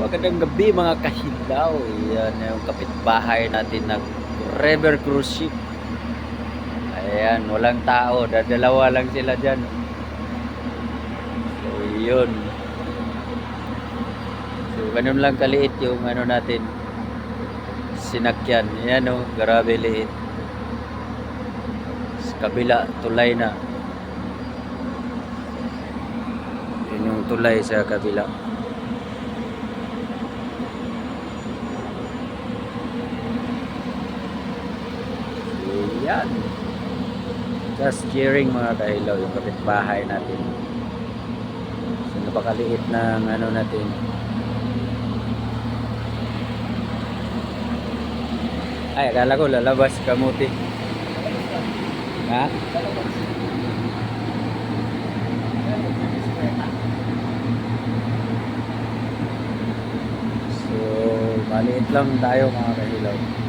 Magandang gabi mga kahilaw. Yan yung kapitbahay natin na river cruise ship. Ayan, walang tao. Dadalawa lang sila dyan. So, yun. So, ganun lang kaliit yung ano natin. Sinakyan. Yan o, grabe liit. Sa kabila, tulay na. Yun yung tulay sa kabila. Yan. Just cheering mga kahilaw yung kapitbahay natin. So napakaliit ng ano natin. Ay, akala ko lalabas kamuti. Ha? So, maliit lang tayo mga kahilaw.